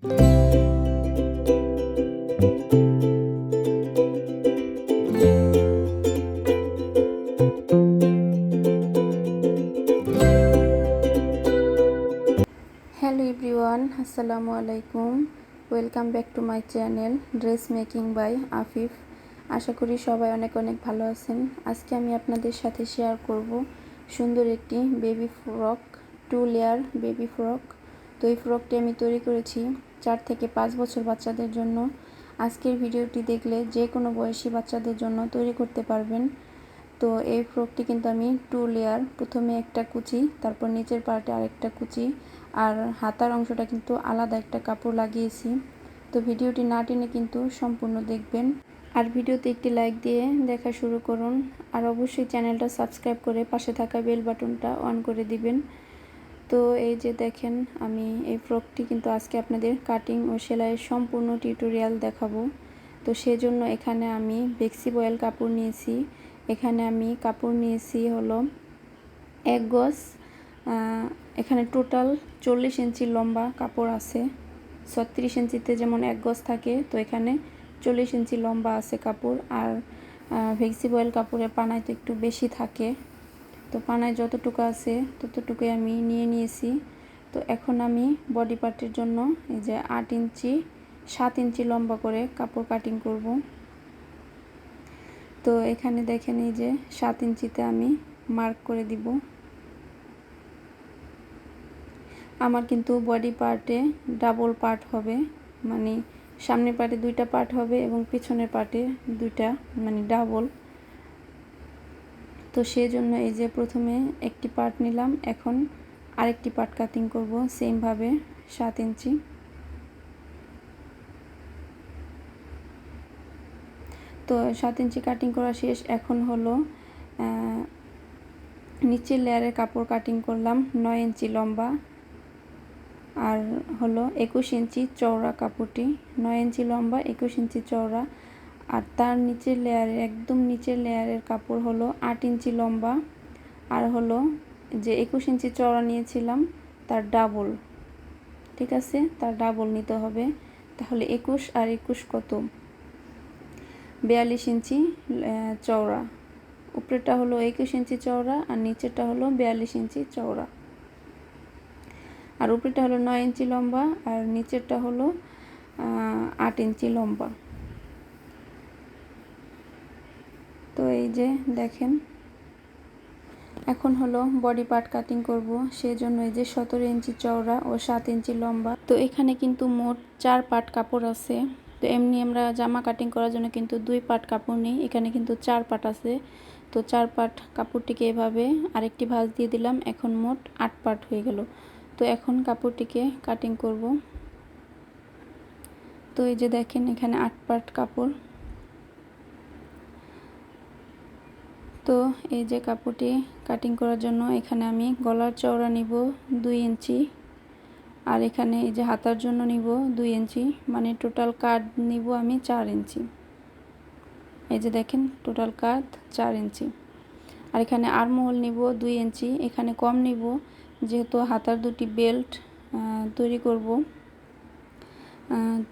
Hello everyone আসসালামু আলাইকুম welcome back to my channel dress making by Afif আশা করি সবাই অনেক অনেক ভালো আছেন। আজকে আমি আপনাদের সাথে শেয়ার করব সুন্দর একটি baby frock two layer baby frock তো এই ফ্রকটি আমি তৈরি করেছি চার থেকে পাঁচ বছর বাচ্চাদের জন্য আজকের ভিডিওটি দেখলে যে কোনো বয়সী বাচ্চাদের জন্য তৈরি করতে পারবেন। তো এই ফ্রকটি কিন্তু আমি টু লেয়ার প্রথমে একটা কুচি, তারপর নিচের পার্টে আরেকটা কুচি আর হাতার অংশটা কিন্তু আলাদা একটা কাপড় লাগিয়েছি। তো ভিডিওটি না টেনে কিন্তু সম্পূর্ণ দেখবেন। আর ভিডিওতে একটি লাইক দিয়ে দেখা শুরু করুন। আর অবশ্যই চ্যানেলটা সাবস্ক্রাইব করে পাশে থাকা বেল বাটনটা অন করে দিবেন। তো এই যে দেখেন, আমি এই ফ্রকটি কিন্তু আজকে আপনাদের কাটিং ও সেলাইয়ের সম্পূর্ণ টিউটোরিয়াল দেখাবো। তো সেজন্য এখানে আমি বেক্সি বয়েল কাপড় নিয়েছি। এখানে আমি কাপড় নিয়েছি হলো এক গজ এখানে টোটাল চল্লিশ ইঞ্চি লম্বা কাপড় আছে। ছত্রিশ ইঞ্চিতে যেমন এক গজ থাকে, তো এখানে চল্লিশ ইঞ্চি লম্বা আছে কাপড়। আর ভেক্সিবয়েল কাপড়ের পানায় তো একটু বেশি থাকে। তো পানায় যতটুকু আছে ততটুকুই আমি নিয়ে নিয়েছি। তো এখন আমি বডি পার্টের জন্য এই যে আট ইঞ্চি, সাত ইঞ্চি লম্বা করে কাপড় কাটিং করব। তো এখানে দেখেন এই যে সাত ইঞ্চিতে আমি মার্ক করে দিব। আমার কিন্তু বডি পার্টে ডাবল পার্ট হবে মানে সামনের পার্টে দুইটা পার্ট হবে এবং পিছনের পার্টে দুইটা মানে ডাবল তো সেই জন্য এই যে প্রথমে একটি পার্ট নিলাম, এখন আরেকটি পার্ট কাটিং করব সেমভাবে সাত ইঞ্চি। তো সাত ইঞ্চি কাটিং করা শেষ, এখন হলো নিচের লেয়ারের কাপড় কাটিং করলাম, নয় ইঞ্চি লম্বা। আর হলো একুশ ইঞ্চি চওড়া কাপড়টি, নয় ইঞ্চি লম্বা, একুশ ইঞ্চি চওড়া। আর তার নিচের লেয়ারের একদম নিচের লেয়ারের কাপড় হলো আট ইঞ্চি লম্বা আর হলো যে একুশ ইঞ্চি চওড়া নিয়েছিলাম, তার ডাবল ঠিক আছে? তার ডাবল নিতে হবে। তাহলে একুশ আর একুশ কত? বিয়াল্লিশ ইঞ্চি চওড়া। উপরেরটা হলো একুশ ইঞ্চি চওড়া আর নিচেরটা হলো বিয়াল্লিশ ইঞ্চি চওড়া। আর উপরেটা হলো নয় ইঞ্চি লম্বা আর নিচেরটা হলো আট ইঞ্চি লম্বা। তো এই যে দেখেন, এখন হলো বডি পার্ট কাটিং করব, সেজন্য এই যে সতেরো ইঞ্চি চওড়া ও সাত ইঞ্চি লম্বা। তো এখানে কিন্তু মোট চার পার্ট কাপড় আছে। তো এমনি আমরা জামা কাটিং করার জন্য কিন্তু দুই পার্ট কাপড় নেই, এখানে কিন্তু চার পার্ট আছে। তো চার পার্ট কাপড়টিকে এভাবে আরেকটি ভাঁজ দিয়ে দিলাম, এখন মোট আট পার্ট হয়ে গেল। তো এখন কাপড়টিকে কাটিং করব। তো এই যে দেখেন এখানে আট পার্ট কাপড়। তো এই যে কাপড়টি কাটিং করার জন্য এখানে আমি গলার চওড়া নিব দুই ইঞ্চি। আর এখানে এই যে হাতার জন্য নিব দুই ইঞ্চি মানে টোটাল কাট নিব আমি চার ইঞ্চি। এই যে দেখেন টোটাল কাট চার ইঞ্চি। আর এখানে আরমহল নিব দুই ইঞ্চি, এখানে কম নিব যেহেতু হাতার দুটি বেল্ট তৈরি করব।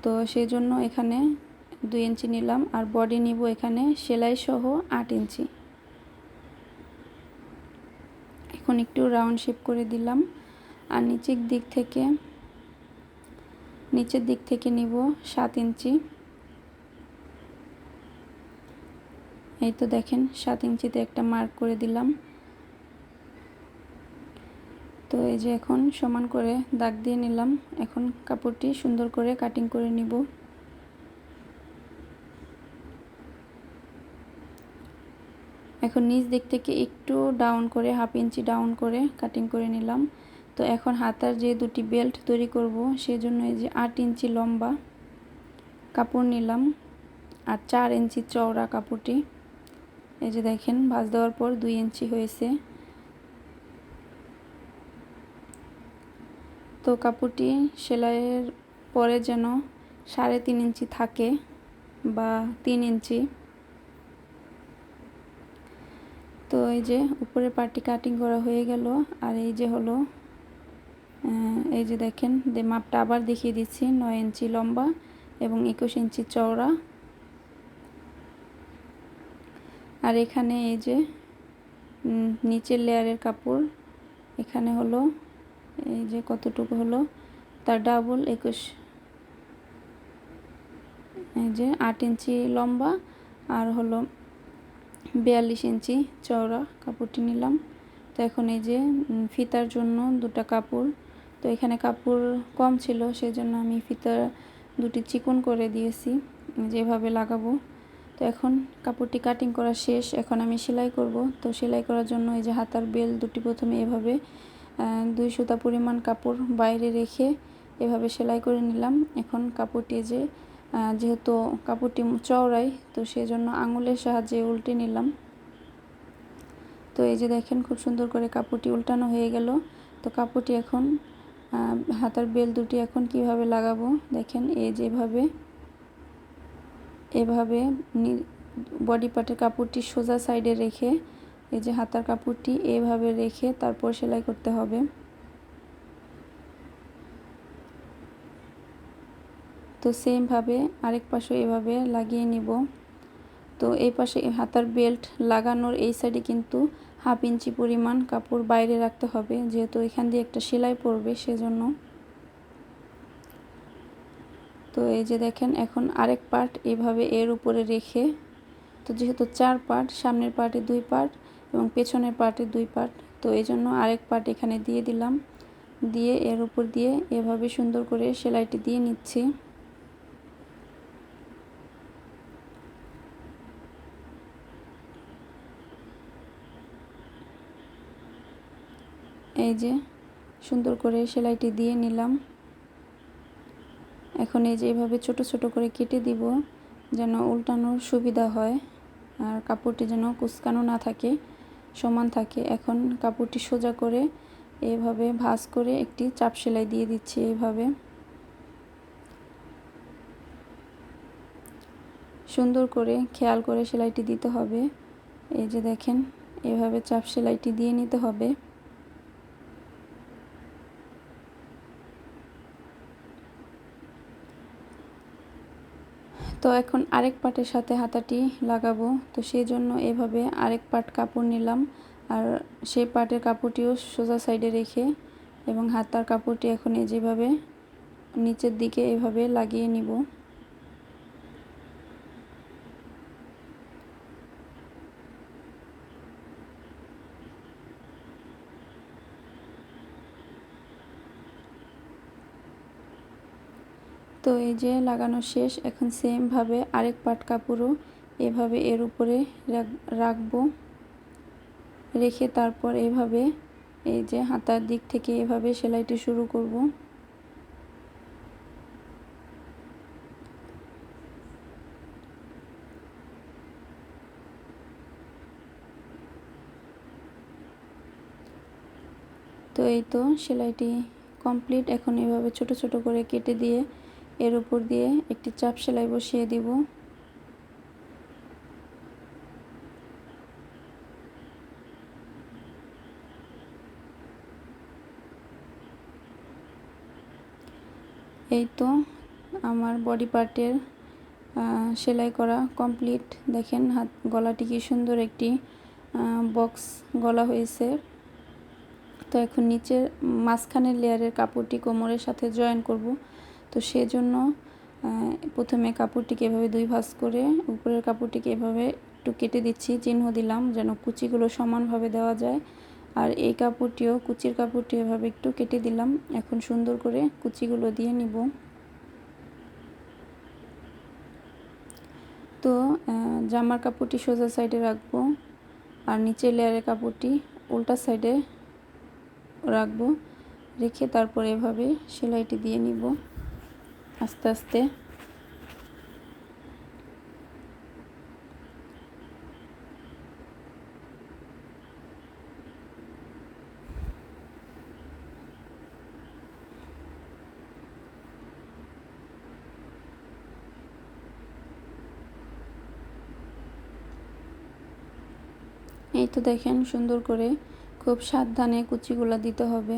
তো সেই জন্য এখানে দুই ইঞ্চি নিলাম, আর বডি নিব এখানে সেলাই সহ আট ইঞ্চি। এখন একটু রাউন্ড শেপ করে দিলাম। আর নিচের দিক থেকে, নিচের দিক থেকে নিব সাত ইঞ্চি। এই তো দেখেন, সাত ইঞ্চিতে একটা মার্ক করে দিলাম। তো এই যে এখন সমান করে দাগ দিয়ে নিলাম। এখন কাপড়টি সুন্দর করে কাটিং করে নিব। এখন নিচ দিক থেকে একটু ডাউন করে হাফ ইঞ্চি ডাউন করে কাটিং করে নিলাম। তো এখন হাতার যে দুটি বেল্ট তৈরি করব, সেজন্য এই যে আট ইঞ্চি লম্বা কাপড় নিলাম আর চার ইঞ্চি চওড়া কাপড়টি। এই যে দেখেন, ভাজ দেওয়ার পর দুই ইঞ্চি হয়েছে। তো কাপড়টি সেলাইয়ের পরে যেন সাড়ে তিন ইঞ্চি থাকে বা তিন ইঞ্চি তো এই যে উপরে পাটি কাটিং করা হয়ে গেল, আর এই যে হলো এই যে দেখেন, যে মাপটা আবার দেখিয়ে দিচ্ছি, নয় ইঞ্চি লম্বা এবং একুশ ইঞ্চি চওড়া। আর এখানে এই যে নিচের লেয়ারের কাপড়, এখানে হলো, এই যে কতটুকু হলো, তার ডাবল একুশ। এই যে আট ইঞ্চি লম্বা, আর হলো বিয়াল্লিশ ইঞ্চি চওড়া কাপড়টি নিলাম। তো এখন এই যে ফিতার জন্য দুটো কাপড়। তো এখানে কাপড় কম ছিল, সেজন্য আমি ফিতা দুটি চিকন করে দিয়েছি, যেভাবে লাগাবো। তো এখন কাপড়টি কাটিং করা শেষ, এখন আমি সেলাই করব। তো সেলাই করার জন্য এই যে হাতার বেল দুটি প্রথমে এভাবে দুই সুতা পরিমাণ কাপড় বাইরে রেখে এভাবে সেলাই করে নিলাম। এখন কাপড়টি যে যেহেতু কাপড়টি চওড়াই, তো সেজন্য আঙুলের সাহায্যে উল্টে নিলাম। তো এই যে দেখেন, খুব সুন্দর করে কাপড়টি উল্টানো হয়ে গেল। তো কাপড়টি এখন হাতার বেল দুটি এখন কীভাবে লাগাবো? দেখেন, এই যেভাবে, এভাবে বডি পার্টের কাপড়টি সোজা সাইডে রেখে, এই যে হাতার কাপড়টি এভাবে রেখে তারপর সেলাই করতে হবে। তো সেমভাবে আরেক পাশে এভাবে লাগিয়ে নিব। তো এই পাশে হাতার বেল্ট লাগানোর এই সাইডে কিন্তু হাফ ইঞ্চি পরিমাণ কাপড় বাইরে রাখতে হবে। যেহেতু এখান দিয়ে একটা সেলাই পড়বে সেজন্য। তো এই যে দেখেন, এখন আরেক পার্ট এইভাবে এর উপরে রেখে, তো যেহেতু চার পার্ট, সামনের পার্টে দুই পার্ট এবং পেছনের পার্টে দুই পার্ট, তো এই জন্য আরেক পার্ট এখানে দিয়ে দিলাম। দিয়ে এর উপর দিয়ে এভাবে সুন্দর করে সেলাইটি দিয়ে নিচ্ছি। এই যে, সুন্দর করে সেলাইটি দিয়ে নিলাম। এখন এই যে এভাবে ছোট ছোট করে কেটে দিব, যেন উল্টানোর সুবিধা হয়, আর কাপড়টি যেন কুচকানো না থাকে, সমান থাকে। এখন কাপড়টি সোজা করে এভাবে ভাঁজ করে একটি চাপ সেলাই দিয়ে দিচ্ছি এইভাবে সুন্দর করে খেয়াল করে সেলাইটি দিতে হবে। এই যে দেখেন, এভাবে চাপ সেলাইটি দিয়ে নিতে হবে। তো এখন আরেক পাটের সাথে হাতাটি লাগাবো। তো সেই জন্য এভাবে আরেক পাট কাপড় নিলাম। আর সেই পাটের কাপড়টিও সোজা সাইডে রেখে এবং হাতার কাপড়টি এখন যেভাবে নিচের দিকে এভাবে লাগিয়ে নিব। তো এই যে লাগানো শেষ, এখন সেমভাবে আরেক পাট কাপড়ও এভাবে এর উপরে রাখব। রেখে তারপর এভাবে এই যে হাতার দিক থেকে এভাবে সেলাইটি শুরু করব। তো এই তো সেলাইটি কমপ্লিট। এখন এভাবে ছোট ছোট করে কেটে দিয়ে এর উপর দিয়ে একটি চাপ সেলাই বসিয়ে দিব। এই তো আমার বডি পার্টের সেলাই করা কমপ্লিট দেখেন হাত, গলাটি কি সুন্দর একটি বক্স গলা হয়েছে। তো এখন নিচের মাঝখানের লেয়ারের কাপড়টি কোমরের সাথে জয়েন করব। তো সেজন্য প্রথমে কাপড়টিকে এভাবে দুই ভাঁজ করে উপরের কাপড়টিকে এভাবে একটু কেটে দিচ্ছি, চিহ্ন দিলাম যেন কুচিগুলো সমানভাবে দেওয়া যায়। আর এই কাপড়টিও, কুচির কাপড়টি এভাবে একটু কেটে দিলাম। এখন সুন্দর করে কুচিগুলো দিয়ে নিব। তো জামার কাপড়টি সোজা সাইডে রাখব আর নিচের লেয়ারের কাপড়টি উল্টা সাইডে রাখব। রেখে তারপর এভাবে সেলাইটি দিয়ে নিব। আস্তে আস্তে। এই তো দেখেন সুন্দর করে খুব সাবধানে কুচিগুলো দিতে হবে।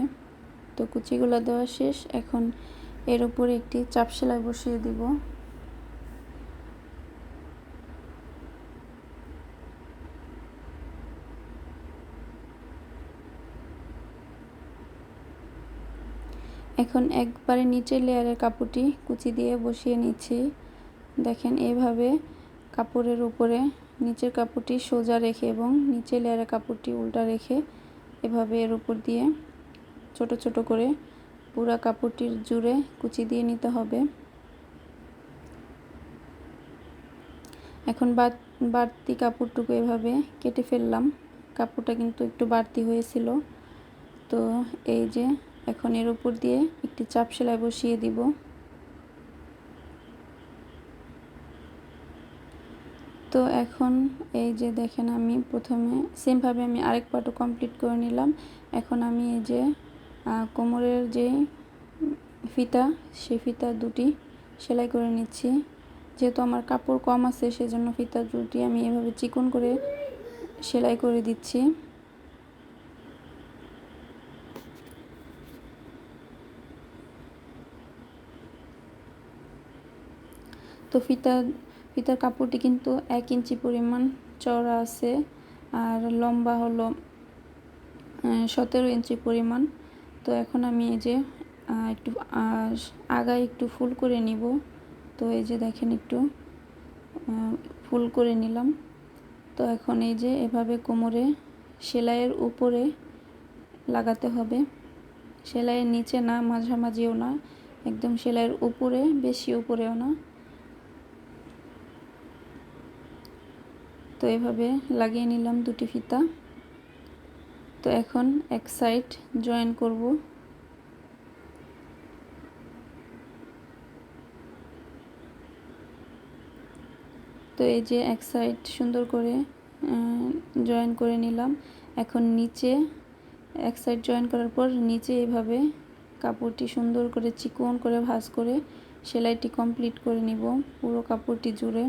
তো কুচিগুলো দেওয়া শেষ। এখন এর উপরে একটি চাপ সেলাই বসিয়ে দিব। এখন একবারে নিচের লেয়ারের কাপড়টি কুচি দিয়ে বসিয়ে নিচ্ছি। দেখেন, এভাবে কাপড়ের উপরে নিচের কাপড়টি সোজা রেখে এবং নিচের লেয়ারের কাপড়টি উল্টা রেখে এভাবে এর উপর দিয়ে ছোট ছোট করে পুরা কাপড়টির জুড়ে কুচি দিয়ে নিতে হবে। এখন বাড়তি কাপড়টুকু এভাবে কেটে ফেললাম। কাপড়টা কিন্তু একটু বাড়তি হয়েছিল। তো এই যে এখন এর উপর দিয়ে একটি চাপ সেলাই বসিয়ে দিব। তো এখন এই যে দেখেন আমি প্রথমে সেমভাবে আমি আরেক পাটও কমপ্লিট করে নিলাম। এখন আমি এই যে কোমরের যে ফিতা সেই ফিতা দুটি সেলাই করে নিচ্ছি। যেহেতু আমার কাপড় কম আছে, সেজন্য ফিতা দুটি আমি এভাবে চিকন করে সেলাই করে দিচ্ছি। তো ফিতা, ফিতার কাপড়টি কিন্তু এক ইঞ্চি পরিমাণ চওড়া আছে, আর লম্বা হলো সতেরো ইঞ্চি পরিমাণ। তো এখন আমি এই যে একটু আগায় একটু ফুল করে নিব। তো এই যে দেখেন একটু ফুল করে নিলাম। তো এখন এই যে এভাবে কোমরে সেলাইয়ের উপরে লাগাতে হবে। সেলাইয়ের নিচে না, মাঝামাঝিও না, একদম সেলাইয়ের উপরে, বেশি উপরেও না। তো এভাবে লাগিয়ে নিলাম দুটি ফিতা। তো এখন এক সাইড জয়েন করব। তো এই যে এক সাইড সুন্দর করে জয়েন করে নিলাম। এখন নিচে এক সাইড জয়েন করার পর নিচে এভাবে কাপড়টি সুন্দর করে, চিকন করে, ভাঁজ করে সেলাইটি কমপ্লিট করে নিব। পুরো কাপড়টি জুড়ে।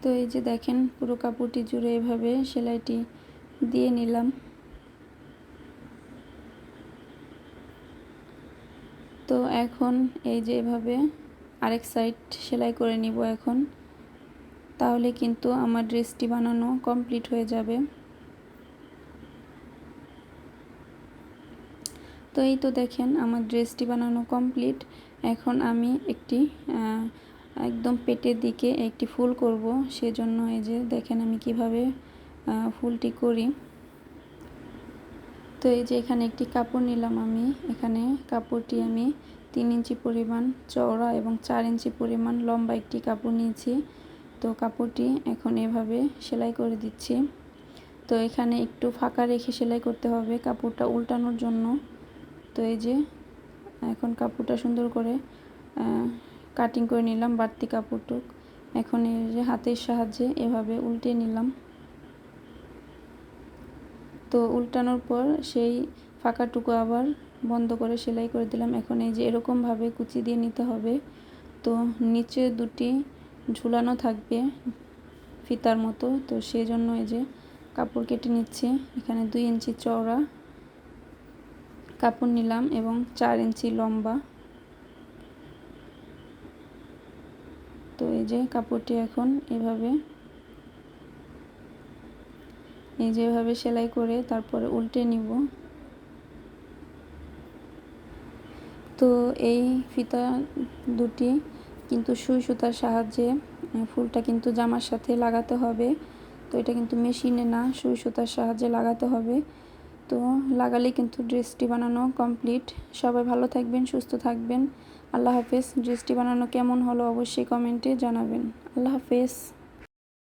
তো এই যে দেখেন পুরো কাপড়টি জুড়ে এভাবে সেলাইটি দিয়ে নিলাম। তো এখন এই যে এভাবে আরেক সাইড সেলাই করে নিব এখন। তাহলে কিন্তু আমার ড্রেসটি বানানো কমপ্লিট হয়ে যাবে। তো এই তো দেখেন আমার ড্রেসটি বানানো কমপ্লিট এখন আমি একটি একদম পেটের দিকে একটি ফুল করব, সেজন্য এই যে দেখেন আমি কীভাবে ফুলটি করি। তো এই যে এখানে একটি কাপড় নিলাম আমি। এখানে কাপড়টি আমি তিন ইঞ্চি পরিমাণ চওড়া এবং চার ইঞ্চি পরিমাণ লম্বা একটি কাপড় নিয়েছি। তো কাপড়টি এখন এভাবে সেলাই করে দিচ্ছি। তো এখানে একটু ফাঁকা রেখে সেলাই করতে হবে কাপড়টা উল্টানোর জন্য। তো এই যে এখন কাপড়টা সুন্দর করে কাটিং করে নিলাম, বাড়তি কাপড়টুক এখন এই যে হাতের সাহায্যে এভাবে উল্টে নিলাম। তো উল্টানোর পর সেই ফাঁকাটুকু আবার বন্ধ করে সেলাই করে দিলাম। এখন এই যে এরকমভাবে কুচি দিয়ে নিতে হবে। তো নিচে দুটি ঝুলানো থাকবে ফিতার মতো। তো সেই জন্য এই যে কাপড় কেটে নিচ্ছে। এখানে দুই ইঞ্চি চওড়া কাপড় নিলাম এবং চার ইঞ্চি লম্বা। তো এই যে কাপড়টি এখন এভাবে, এই যে এভাবে সেলাই করে তারপরে উল্টে নিব। তো এই ফিতা দুটি কিন্তু সুই সুতার সাহায্যে ফুলটা কিন্তু জামার সাথে লাগাতে হবে। তো এটা কিন্তু মেশিনে না, সুই সুতার সাহায্যে লাগাতে হবে। তো লাগালে কিন্তু ড্রেসটি বানানো কমপ্লিট। সবাই ভালো থাকবেন, সুস্থ থাকবেন। আল্লাহ হাফিজ ড্রেসটি বানানো কেমন হলো অবশ্যই কমেন্টে জানাবেন। আল্লাহ হাফেজ।